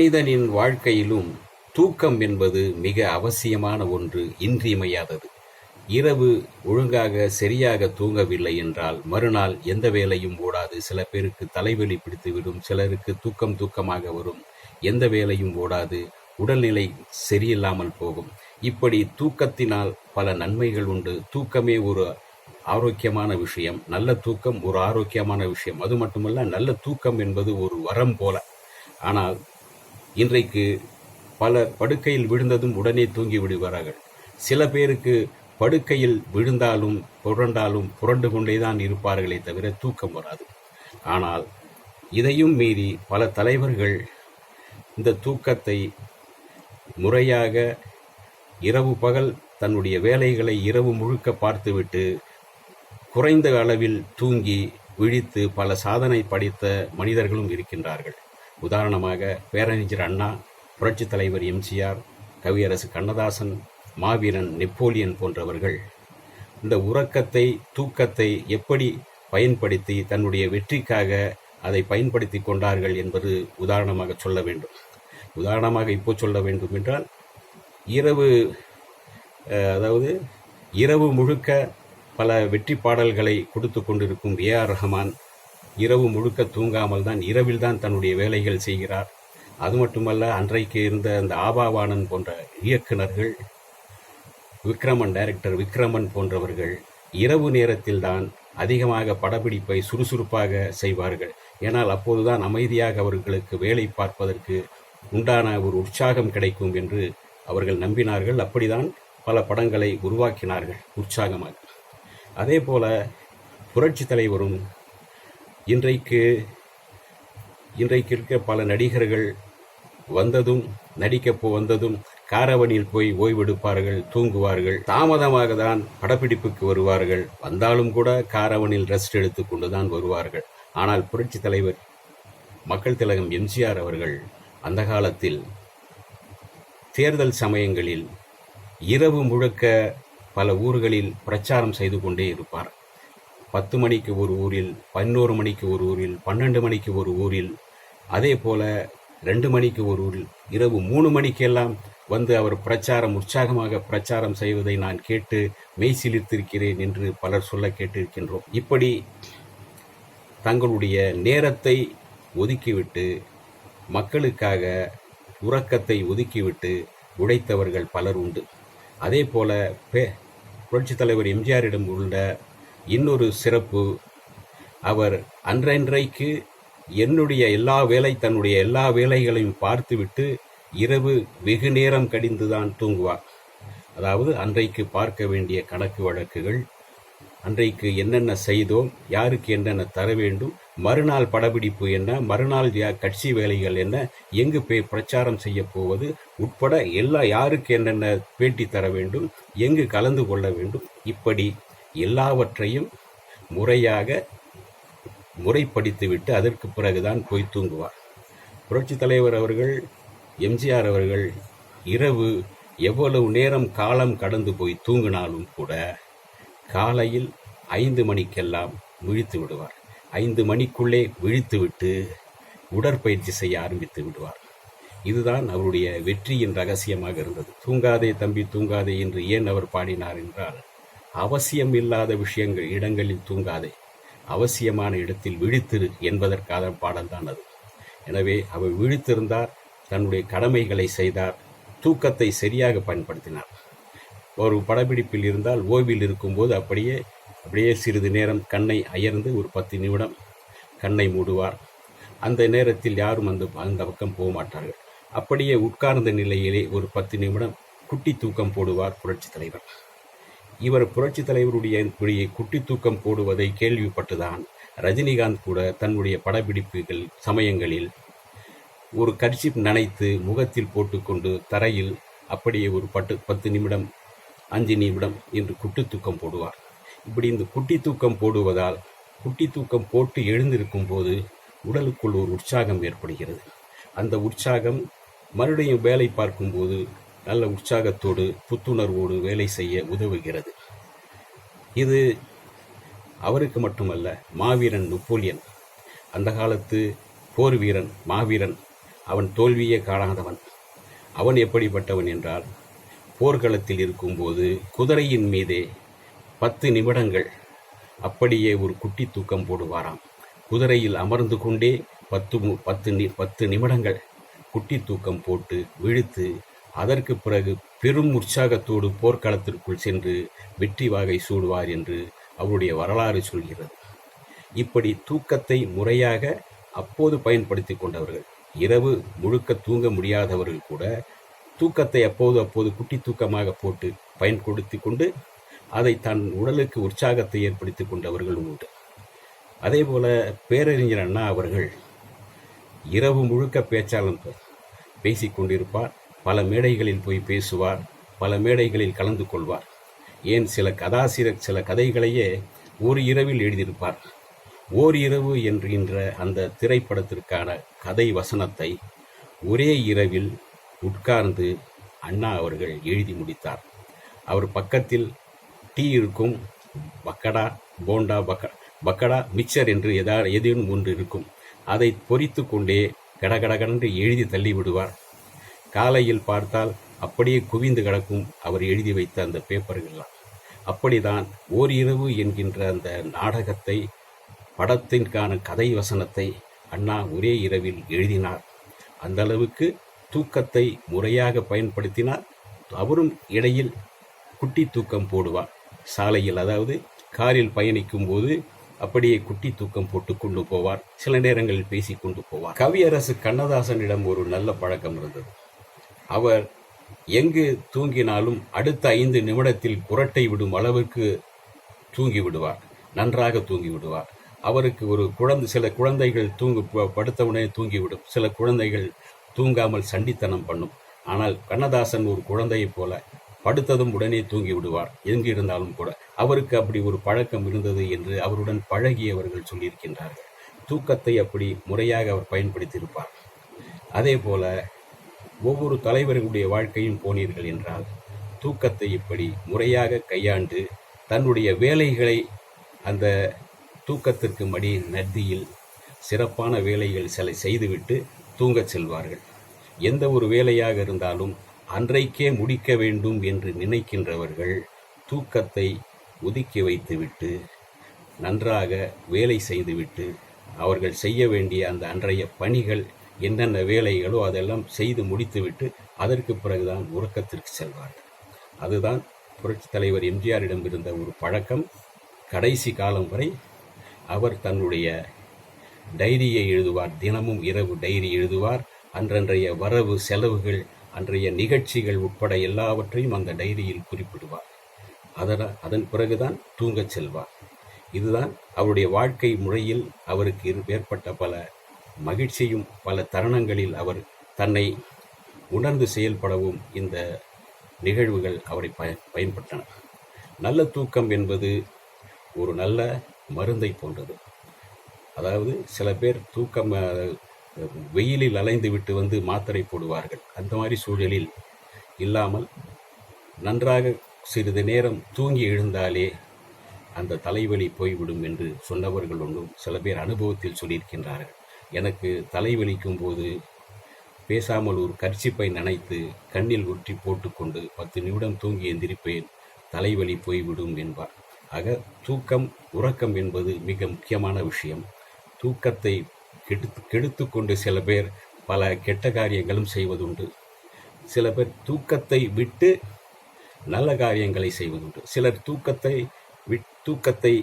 மனிதனின் வாழ்க்கையிலும் தூக்கம் என்பது மிக அவசியமான ஒன்று இன்றியமையாதது. இரவு ஒழுங்காக சரியாக தூங்கவில்லை என்றால் மறுநாள் எந்த வேலையும் ஓடாது. சில பேருக்கு தலைவலி பிடித்துவிடும் சிலருக்கு தூக்கம் தூக்கமாக வரும். எந்த வேலையும் ஓடாது உடல்நிலை சரியில்லாமல் போகும். இப்படி தூக்கத்தினால் பல நன்மைகள் உண்டு. தூக்கமே ஒரு ஆரோக்கியமான விஷயம் நல்ல தூக்கம் ஒரு ஆரோக்கியமான விஷயம். அது மட்டுமல்ல நல்ல தூக்கம் என்பது ஒரு வரம் போல. ஆனால் இன்றைக்கு பலர் படுக்கையில் விழுந்ததும் உடனே தூங்கி விடுவார்கள். சில பேருக்கு படுக்கையில் விழுந்தாலும் புரண்டாலும் புரண்டு கொண்டேதான் இருப்பார்களே தவிர தூக்கம் வராது. ஆனால் இதையும் மீறி பல தலைவர்கள் இந்த தூக்கத்தை முறையாக இரவு பகல் தன்னுடைய வேலைகளை இரவு முழுக்க பார்த்துவிட்டு குறைந்த அளவில் தூங்கி விழித்து பல சாதனை படித்த மனிதர்களும் இருக்கின்றார்கள். உதாரணமாக பேரறிஞர் அண்ணா புரட்சித் தலைவர் எம்ஜிஆர் கவியரசு கண்ணதாசன் மாவீரன் நெப்போலியன் போன்றவர்கள். இந்த உறக்கத்தை தூக்கத்தை எப்படி பயன்படுத்தி தன்னுடைய வெற்றிக்காக அதை பயன்படுத்தி கொண்டார்கள் என்பது உதாரணமாக சொல்ல வேண்டும். உதாரணமாக இப்போ சொல்ல வேண்டும் என்றால் இரவு அதாவது இரவு முழுக்க பல வெற்றி பாடல்களை கொடுத்து கொண்டிருக்கும் ஏ ஆர் ரஹ்மான் இரவு முழுக்க தூங்காமல் தான் இரவில் தான் தன்னுடைய வேலைகள் செய்கிறார். அது மட்டுமல்ல அன்றைக்கு இருந்த அந்த ஆபாவானன் போன்ற இயக்குனர்கள் விக்ரமன் டைரக்டர் விக்ரமன் போன்றவர்கள் இரவு நேரத்தில் தான் அதிகமாக படப்பிடிப்பை சுறுசுறுப்பாக செய்வார்கள். ஏனால் அப்போதுதான் அமைதியாக அவர்களுக்கு வேலை பார்ப்பதற்கு உண்டான ஒரு உற்சாகம் கிடைக்கும் என்று அவர்கள் நம்பினார்கள். அப்படிதான் பல படங்களை உருவாக்கினார்கள் உற்சாகமாக. அதே போல புரட்சி தலைவரும் இன்றைக்கு இன்றைக்கு இருக்க பல நடிகர்கள் வந்ததும் நடிக்கப்போ வந்ததும் காரவனில் போய் ஓய்வெடுப்பார்கள் தூங்குவார்கள் தாமதமாக தான் படப்பிடிப்புக்கு வருவார்கள். வந்தாலும் கூட காரவனில் ரெஸ்ட் எடுத்துக்கொண்டு தான் வருவார்கள். ஆனால் புரட்சி தலைவர் மக்கள் திலகம் எம்ஜிஆர் அவர்கள் அந்த காலத்தில் தேர்தல் சமயங்களில் இரவு முழுக்க பல ஊர்களில் பிரச்சாரம் செய்து கொண்டே இருப்பார். பத்து மணிக்கு ஒரு ஊரில் பதினோரு மணிக்கு ஒரு ஊரில் பன்னெண்டு மணிக்கு ஒரு ஊரில் அதே போல ரெண்டு மணிக்கு ஒரு ஊரில் இரவு மூணு மணிக்கெல்லாம் வந்து அவர் பிரச்சாரம் உற்சாகமாக பிரச்சாரம் செய்வதை நான் கேட்டு மெய்சிலித்திருக்கிறேன் என்று பலர் சொல்ல கேட்டிருக்கின்றோம். இப்படி தங்களுடைய நேரத்தை ஒதுக்கிவிட்டு மக்களுக்காக உறக்கத்தை ஒதுக்கிவிட்டு உழைத்தவர்கள் பலர் உண்டு. அதே போல பே புரட்சித் தலைவர் எம்ஜிஆரிடம் உள்ள இன்னொரு சிறப்பு. அவர் அன்றன்றைக்கு என்னுடைய எல்லா வேலை தன்னுடைய எல்லா வேலைகளையும் பார்த்துவிட்டு இரவு வெகு நேரம் கடிந்துதான் தூங்குவார். அதாவது அன்றைக்கு பார்க்க வேண்டிய கணக்கு வழக்குகள் அன்றைக்கு என்னென்ன செய்தோம் யாருக்கு என்னென்ன தர வேண்டும் மறுநாள் படப்பிடிப்பு என்ன மறுநாள் கட்சி வேலைகள் என்ன எங்கு போய் பிரச்சாரம் செய்ய போவது உட்பட எல்லா யாருக்கு என்னென்ன பேட்டி தர வேண்டும் எங்கு கலந்து கொள்ள வேண்டும் இப்படி எல்லாவற்றையும் முறையாக முறைப்படுத்திவிட்டு அதற்கு பிறகுதான் போய் தூங்குவார். புரட்சித் தலைவர் அவர்கள் எம்ஜிஆர் அவர்கள் இரவு எவ்வளவு நேரம் காலம் கடந்து போய் தூங்கினாலும் கூட காலையில் ஐந்து மணிக்கெல்லாம் விழித்து விடுவார். ஐந்து மணிக்குள்ளே விழித்துவிட்டு உடற்பயிற்சி செய்ய ஆரம்பித்து விடுவார். இதுதான் அவருடைய வெற்றியின் ரகசியமாக இருந்தது. தூங்காதே தம்பி தூங்காதே என்று ஏன் அவர் பாடினார் என்றால் அவசியம் இல்லாத விஷயங்கள் இடங்களில் தூங்காதே. அவசியமான இடத்தில் விழித்திரு என்பதற்கான பாடல்தான் அது. எனவே அவர் விழித்திருந்தார் தன்னுடைய கடமைகளை செய்தார் தூக்கத்தை சரியாக பயன்படுத்தினார். ஒரு படப்பிடிப்பில் இருந்தால் ஓய்வில் இருக்கும்போது அப்படியே அப்படியே சிறிது நேரம் கண்ணை அயர்ந்து ஒரு பத்து நிமிடம் கண்ணை மூடுவார். அந்த நேரத்தில் யாரும் அந்த அந்த பக்கம் போக மாட்டார்கள். அப்படியே உட்கார்ந்த நிலையிலே ஒரு பத்து நிமிடம் குட்டி தூக்கம் போடுவார் புரட்சித் தலைவர். இவர் புரட்சி தலைவருடைய இப்படியே குட்டி தூக்கம் போடுவதை கேள்விப்பட்டுதான் ரஜினிகாந்த் கூட தன்னுடைய படப்பிடிப்புகள் சமயங்களில் ஒரு கர்ச்சிப் நனைத்து முகத்தில் போட்டுக்கொண்டு தரையில் அப்படியே ஒரு பட்டு பத்து நிமிடம் அஞ்சு நிமிடம் என்று குட்டி தூக்கம் போடுவார். இப்படி இந்த குட்டி தூக்கம் போடுவதால் குட்டி தூக்கம் போட்டு எழுந்திருக்கும் போது உடலுக்குள் ஒரு உற்சாகம் ஏற்படுகிறது. அந்த உற்சாகம் மறுபடியும் வேலை பார்க்கும்போது நல்ல உற்சாகத்தோடு புத்துணர்வோடு வேலை செய்ய உதவுகிறது. இது அவருக்கு மட்டுமல்ல மாவீரன் நெப்போலியன். அந்த காலத்து போர் வீரன் மாவீரன் அவன் தோல்வியே காணாதவன். அவன் எப்படிப்பட்டவன் என்றால் போர்க்களத்தில் இருக்கும்போது குதிரையின் மீதே பத்து நிமிடங்கள் அப்படியே ஒரு குட்டி தூக்கம் போடுவாராம். குதிரையில் அமர்ந்து கொண்டே பத்து மு- பத்து நி பத்து நிமிடங்கள் குட்டி தூக்கம் போட்டு விழுத்து அதற்கு பிறகு பெரும் உற்சாகத்தோடு போர்க்களத்திற்குள் சென்று வெற்றி வாகை சூடுவார் என்று அவருடைய வரலாறு சொல்கிறது. இப்படி தூக்கத்தை முறையாக அப்போது பயன்படுத்தி கொண்டவர்கள் இரவு முழுக்க தூங்க முடியாதவர்கள் கூட தூக்கத்தை அப்போது அப்போது குட்டி தூக்கமாக போட்டு பயன்படுத்தி கொண்டு அதை தன் உடலுக்கு உற்சாகத்தை ஏற்படுத்தி கொண்டவர்களும் உண்டு. அதே போல பேரறிஞர் அண்ணா அவர்கள் இரவு முழுக்க பேச்சாளன் பேசிக்கொண்டிருப்பார் பல மேடைகளில் போய் பேசுவார் பல மேடைகளில் கலந்து கொள்வார். ஏன் சில கதாசிரியர் சில கதைகளையே ஒரு இரவில் எழுதியிருப்பார். ஓர் இரவு என்கின்ற அந்த திரைப்படத்திற்கான கதை வசனத்தை ஒரே இரவில் உட்கார்ந்து அண்ணா அவர்கள் எழுதி முடித்தார். அவர் பக்கத்தில் டீ இருக்கும் பக்கடா போண்டா பக்க பக்கடா மிக்சர் என்று எதா எதுவும் ஒன்று இருக்கும். அதை பொறித்து கொண்டே கடகடகடன்று எழுதி தள்ளி விடுவார் காலையில் பார்த்தால் அப்படியே குவிந்து கிடக்கும் அவர் எழுதி வைத்த அந்த பேப்பர்கள்லாம். அப்படிதான் ஓரிரவு என்கின்ற அந்த நாடகத்தை படத்திற்கான கதை வசனத்தை அண்ணா ஒரே இரவில் எழுதினார். அந்த அளவுக்கு தூக்கத்தை முறையாக பயன்படுத்தினார். அவரும் இடையில் குட்டி தூக்கம் போடுவார். சாலையில் அதாவது காரில் பயணிக்கும் போது அப்படியே குட்டி தூக்கம் போட்டு கொண்டு போவார். சில நேரங்களில் பேசி கொண்டு போவார். கவியரசு கண்ணதாசனிடம் ஒரு நல்ல பழக்கம் இருந்தது. அவர் எங்கு தூங்கினாலும் அடுத்த ஐந்து நிமிடத்தில் குரட்டை விடும் அளவுக்கு தூங்கி விடுவார் நன்றாக தூங்கி விடுவார் அவருக்கு ஒரு குழந்தை சில குழந்தைகள் தூங்கு படுத்தவுடனே தூங்கிவிடும். சில குழந்தைகள் தூங்காமல் சண்டித்தனம் பண்ணும். ஆனால் கண்ணதாசன் ஒரு குழந்தையைப் போல படுத்ததும் உடனே தூங்கி விடுவார் எங்கு இருந்தாலும் கூட. அவருக்கு அப்படி ஒரு பழக்கம் இருந்தது என்று அவருடன் பழகியவர்கள் சொல்லியிருக்கின்றார்கள். தூக்கத்தை அப்படி முறையாக அவர் பயன்படுத்தியிருப்பார். அதே போல ஒவ்வொரு தலைவர்களுடைய வாழ்க்கையும் போனீர்கள் என்றால் தூக்கத்தை இப்படி முறையாக கையாண்டு தன்னுடைய வேலைகளை அந்த தூக்கத்திற்கு மடி நதியில் சிறப்பான வேலைகள் சில செய்துவிட்டு தூங்கச் செல்வார்கள். எந்த ஒரு வேலையாக இருந்தாலும் அன்றைக்கே முடிக்க வேண்டும் என்று நினைக்கின்றவர்கள் தூக்கத்தை ஒதுக்கி வைத்துவிட்டு நன்றாக வேலை செய்துவிட்டு அவர்கள் செய்ய வேண்டிய அந்த அன்றைய பணிகள் என்னென்ன வேலைகளோ அதெல்லாம் செய்து முடித்துவிட்டு அதற்கு பிறகுதான் உறக்கத்திற்கு செல்வார்கள். அதுதான் புரட்சித் தலைவர் எம்ஜிஆரிடம் இருந்த ஒரு பழக்கம். கடைசி காலம் வரை அவர் தன்னுடைய டைரியை எழுதுவார். தினமும் இரவு டைரி எழுதுவார். அன்றன்றைய வரவு செலவுகள் அன்றைய நிகழ்ச்சிகள் உட்பட எல்லாவற்றையும் அந்த டைரியில் குறிப்பிடுவார். அதன அதன் பிறகுதான் தூங்கச் செல்வார். இதுதான் அவருடைய வாழ்க்கை முறையில் அவருக்கு இரு- ஏற்பட்ட பல மகிழ்ச்சியும் பல தருணங்களில் அவர் தன்னை உணர்ந்து செயல்படவும் இந்த நிகழ்வுகள் அவரை பய பயன்பட்டன. நல்ல தூக்கம் என்பது ஒரு நல்ல மருந்தை போன்றது. அதாவது சில பேர் தூக்கம் வெயிலில் அலைந்து விட்டு வந்து மாத்திரை போடுவார்கள். அந்த மாதிரி சூழலில் இல்லாமல் நன்றாக சிறிது நேரம் தூங்கி எழுந்தாலே அந்த தலைவலி போய்விடும் என்று சொன்னவர்கள் ஒன்றும் சில பேர் அனுபவத்தில் சொல்லியிருக்கின்றார்கள். எனக்கு தலைவலிக்கும் போது பேசாமல் ஒரு கர்ச்சிப்பை நனைத்து கண்ணில் ஒற்றி போட்டுக்கொண்டு பத்து நிமிடம் தூங்கி எந்திரிப்பேன். தலைவலி போய்விடும் என்பார். ஆக தூக்கம் உறக்கம் என்பது மிக முக்கியமான விஷயம். தூக்கத்தை கெடுத்து கெடுத்து கொண்டு சில பேர் பல கெட்ட காரியங்களும் செய்வதுண்டு. சில பேர் தூக்கத்தை விட்டு நல்ல காரியங்களை செய்வதுண்டு. சிலர் தூக்கத்தை விட் தூக்கத்தை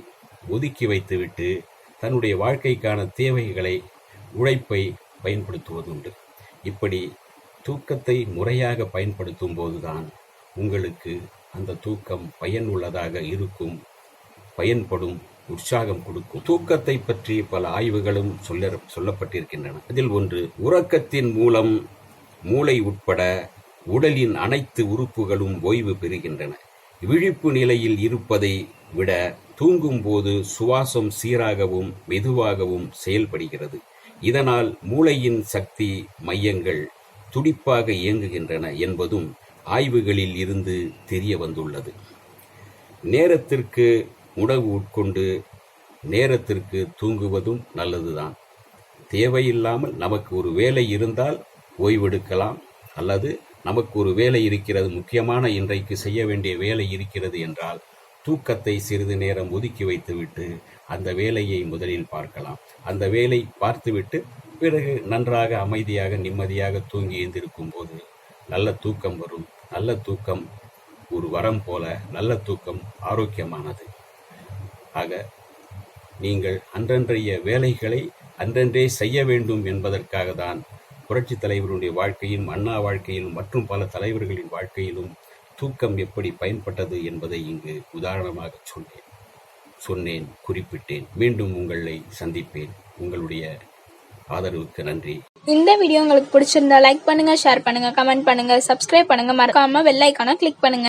ஒதுக்கி வைத்துவிட்டு தன்னுடைய வாழ்க்கைக்கான தேவைகளை உழைப்பை பயன்படுத்துவதுண்டு. இப்படி தூக்கத்தை முறையாக பயன்படுத்தும் போதுதான் உங்களுக்கு அந்த தூக்கம் பயனுள்ளதாக இருக்கும் பயன்படும் உற்சாகம் கொடுக்கும். தூக்கத்தை பற்றி பல ஆய்வுகளும் சொல்ல சொல்லப்பட்டிருக்கின்றன. அதில் ஒன்று உறக்கத்தின் மூலம் மூளை உட்பட உடலின் அனைத்து உறுப்புகளும் ஓய்வு பெறுகின்றன. விழிப்பு நிலையில் இருப்பதை விட தூங்கும்போது சுவாசம் சீராகவும் மெதுவாகவும் செயல்படுகிறது. இதனால் மூளையின் சக்தி மையங்கள் துடிப்பாக இயங்குகின்றன என்பதும் ஆய்வுகளில் இருந்து தெரிய வந்துள்ளது. நேரத்திற்கு உணவு உட்கொண்டு நேரத்திற்கு தூங்குவதும் நல்லதுதான். தேவையில்லாமல் நமக்கு ஒரு வேலை இருந்தால் ஓய்வெடுக்கலாம். அல்லது நமக்கு ஒரு வேலை இருக்கிறது முக்கியமான இன்றைக்கு செய்ய வேண்டிய வேலை இருக்கிறது என்றால் தூக்கத்தை சிறிது நேரம் ஒதுக்கி வைத்துவிட்டு அந்த வேலையை முதலில் பார்க்கலாம். அந்த வேலை பார்த்துவிட்டு பிறகு நன்றாக அமைதியாக நிம்மதியாக தூங்கி எழுந்திருக்கும் போது நல்ல தூக்கம் வரும். நல்ல தூக்கம் ஒரு வரம் போல நல்ல தூக்கம் ஆரோக்கியமானது. ஆக நீங்கள் அன்றன்றைய வேலைகளை அன்றன்றே செய்ய வேண்டும் என்பதற்காக தான் புரட்சி தலைவருடைய வாழ்க்கையிலும் அண்ணா வாழ்க்கையிலும் மற்றும் பல தலைவர்களின் வாழ்க்கையிலும் தூக்கம் எப்படி பயன்பட்டது என்பதை இங்கு உதாரணமாக சொன்னேன். சொன்னேன் குறிப்பிட்டேன். மீண்டும் உங்களை சந்திப்பேன். உங்களுடைய ஆதரவுக்கு நன்றி. இந்த வீடியோ உங்களுக்கு பிடிச்சிருந்தா லைக் பண்ணுங்க ஷேர் பண்ணுங்க கமெண்ட் பண்ணுங்க சப்ஸ்கிரைப் பண்ணுங்க. மறக்காம வெள்ளைக்கான கிளிக் பண்ணுங்க.